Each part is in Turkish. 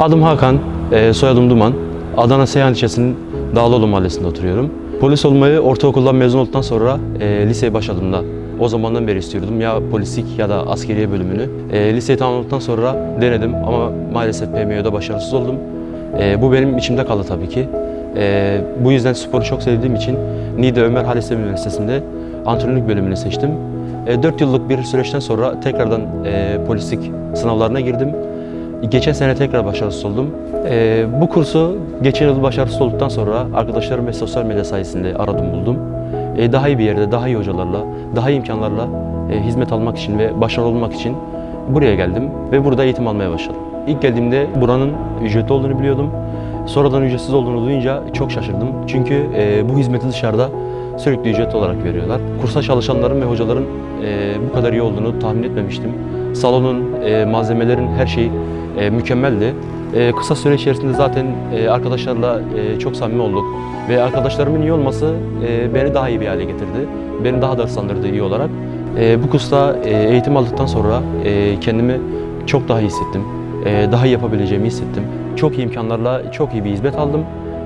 Adım Hakan, e, soyadım Duman. Adana Seyhan ilçesinin Dağlıoğlu mahallesinde oturuyorum. Polis olmayı ortaokuldan mezun olduktan sonra e, liseye başladığımda o zamandan beri istiyordum ya polislik ya da askeriye bölümünü. E, liseyi tamamladıktan sonra denedim ama maalesef PMYO'da başarısız oldum. E, bu benim içimde kaldı tabii ki. E, bu yüzden sporu çok sevdiğim için Niğde Ömer Halis Üniversitesi'nde antrenörlük bölümünü seçtim. 4 yıllık bir süreçten sonra tekrardan e, polislik sınavlarına girdim. Geçen sene tekrar başarısız oldum. Ee, bu kursu geçen yıl başarısız olduktan sonra arkadaşlarım ve sosyal medya sayesinde aradım buldum. Ee, daha iyi bir yerde, daha iyi hocalarla, daha iyi imkanlarla e, hizmet almak için ve başarılı olmak için buraya geldim ve burada eğitim almaya başladım. İlk geldiğimde buranın ücretli olduğunu biliyordum. Sonradan ücretsiz olduğunu duyunca çok şaşırdım. Çünkü e, bu hizmeti dışarıda sürekli ücretli olarak veriyorlar. Kursa çalışanların ve hocaların e, bu kadar iyi olduğunu tahmin etmemiştim. Salonun, e, malzemelerin her şeyi e, mükemmeldi. E, kısa süre içerisinde zaten e, arkadaşlarla e, çok samimi olduk ve arkadaşlarımın iyi olması e, beni daha iyi bir hale getirdi. Beni daha da ıslandırdı iyi olarak. E, bu kursta e, eğitim aldıktan sonra e, kendimi çok daha iyi hissettim. E, daha iyi yapabileceğimi hissettim. Çok iyi imkanlarla çok iyi bir hizmet aldım.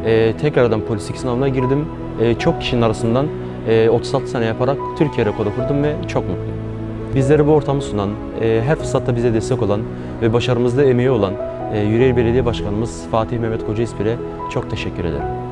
E, tekrardan polislik sınavına girdim. E, çok kişinin arasından e, 36 sene yaparak Türkiye rekoru kurdum ve çok mutluyum. Bizlere bu ortamı sunan, e, her fırsatta bize destek olan ve başarımızda emeği olan e, Yüreğir Belediye Başkanımız Fatih Mehmet Koca İspir'e çok teşekkür ederim.